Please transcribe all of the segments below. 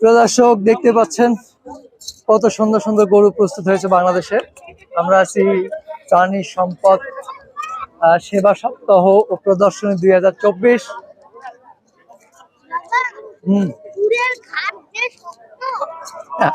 প্রিয় দর্শক দেখতে পাচ্ছেন কত সুন্দর সুন্দর গরু প্রস্তুত হয়েছে বাংলাদেশে। আমরা আছি প্রাণী সম্পদ সেবা সপ্তাহ ও প্রদর্শনী দুই হাজার চব্বিশ। যে শক্ত হ্যাঁ,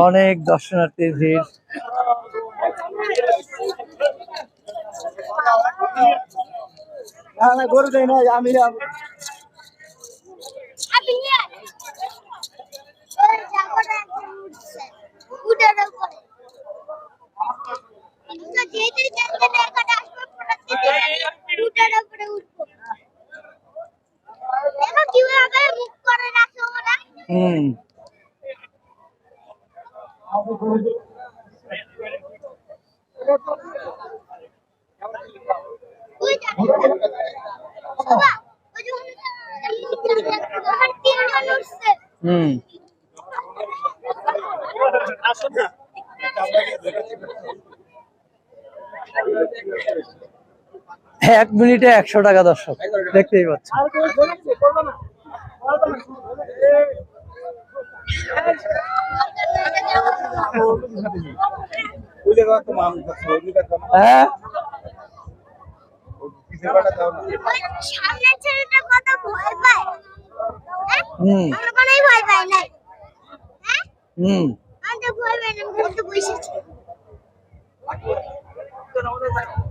অনেক দর্শনার্থীর ভিড়। গরু দেয় না আমি ওরা। হম। তুই জানিস বাবা ওই যে ওখানে তিনজন উঠছে হম এক মিনিটে একশো টাকা, দর্শক। দেখতেই পাচ্ছেন। হ্যাঁ? হ্যাঁ? হুম। আমরা কোনোই ভয়